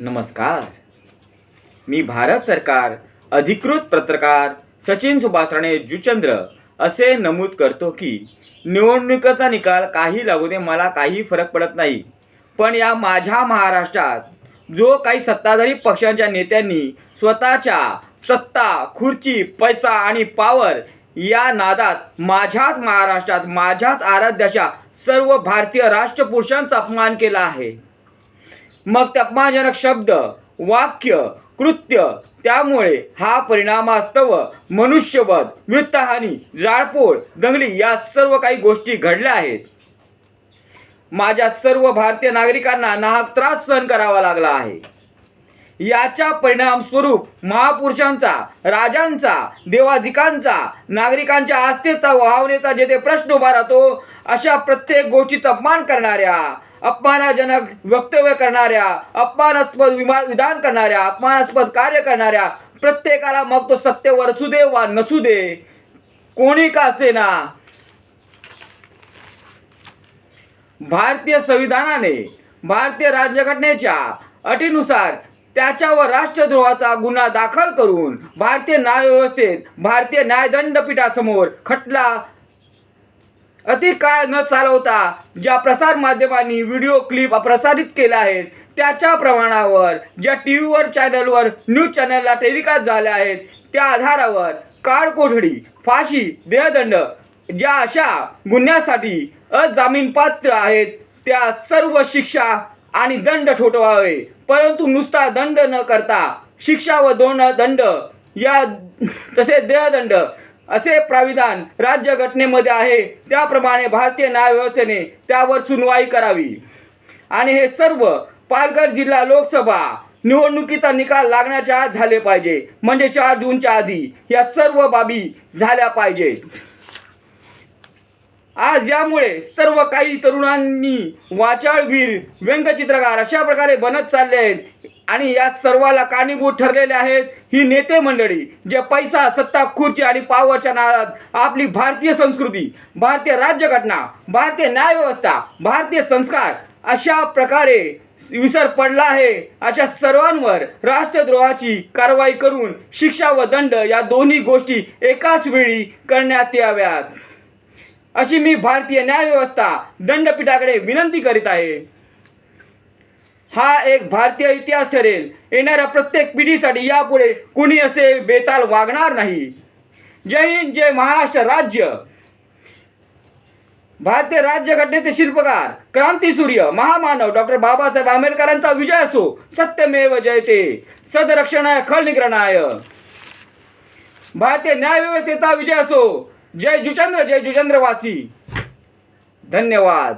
नमस्कार. मी भारत सरकार अधिकृत पत्रकार सचिन सुभाष राणे जुचंद्र असे नमूद करतो की निवडणुकीचा निकाल काही लागू दे मला काही फरक पडत नाही. पण या माझ्या महाराष्ट्रात जो काही सत्ताधारी पक्षांच्या नेत्यांनी स्वतःच्या सत्ता खुर्ची पैसा आणि पावर या नादात माझ्याच महाराष्ट्रात माझ्याच आराध्याच्या सर्व भारतीय राष्ट्रपुरुषांचा अपमान केला आहे. मग अपमानजनक शब्द वाक्य कृत्य त्यामुळे हा परिणामास्तव मनुष्यवध वित्तहानी जाळपोळ दंगली या सर्व काही गोष्टी घडल्या आहेत. माझ्या सर्व भारतीय नागरिकांना नाहक त्रास सहन करावा लागला आहे. याच्या परिणाम स्वरूप महापुरुषांचा राजांचा देवाधिकांचा नागरिकांच्या आस्थेचा व भावनेचा जेथे प्रश्न उभा राहतो अशा प्रत्येक गोष्टीचा अपमान करणाऱ्या अपमानजनक वक्तव्य करणाऱ्या अपमानास्पद विमा विधान करणाऱ्या अपमानास्पद कार्य करणाऱ्या प्रत्येकाला मग तो सत्तेवर असू दे वा नसू दे कोणी का असेना? भारतीय संविधानाने भारतीय राज्यघटनेच्या अटीनुसार त्याच्यावर राष्ट्रद्रोहाचा गुन्हा दाखल करून भारतीय न्यायव्यवस्थेत भारतीय न्यायदंडपीठासमोर खटला अति काळ न चालवता ज्या प्रसार माध्यमांनी व्हिडिओ क्लिप प्रसारित केल्या आहेत त्याच्या प्रमाणावर ज्या टी व्हीवर चॅनलवर न्यूज चॅनलला टेलिकास्ट झाल्या आहेत त्या आधारावर काळकोठडी फाशी देहदंड ज्या अशा गुन्ह्यासाठी अजामीनपात्र आहेत त्या सर्व शिक्षा आणि दंड ठोठवावे. परंतु नुसता दंड न करता शिक्षा व दोन दंड या तसे देहदंड असे प्राविधान राज्यघटनेमध्ये आहे. त्याप्रमाणे भारतीय न्यायव्यवस्थेने त्यावर सुनवाई करावी. आणि हे सर्व पालघर जिल्हा लोकसभा निवडणुकीचा निकाल लागण्याच्या आत झाले पाहिजे. म्हणजे चार जूनच्या आधी या सर्व बाबी झाल्या पाहिजेत आज यामुळे सर्व काही तरुणांनी वाचाळवीर व्यंगचित्रकार अशा प्रकारे बनत चालले आहेत. आणि या सर्वाला कारणीभूत ठरलेले आहेत ही नेते मंडळी जे पैसा सत्ता खुर्ची आणि पावरच्या नादात आपली भारतीय संस्कृती भारतीय राज्यघटना भारतीय न्यायव्यवस्था भारतीय संस्कार अशा प्रकारे विसर पडला आहे. अशा सर्वांवर राष्ट्रद्रोहाची कारवाई करून शिक्षा व दंड या दोन्ही गोष्टी एकाच वेळी करण्यात याव्यात. अशी मी भारतीय न्यायव्यवस्था दंडपीठाकडे विनंती करीत आहे. हा एक भारतीय इतिहास ठरेल. येणाऱ्या प्रत्येक पिढीसाठी यापुढे कुणी असे बेताल वागणार नाही. जय हिंद जय महाराष्ट्र राज्य. भारतीय राज्यघटनेचे शिल्पकार क्रांतीसूर्य महामानव डॉक्टर बाबासाहेब आंबेडकरांचा विजय असो सत्यमेव जयते. सदरक्षणाय खलनिग्रणाय भारतीय न्यायव्यवस्थेचा विजय असो. जय जुचंद्र जय जुचंद्रवासी. धन्यवाद.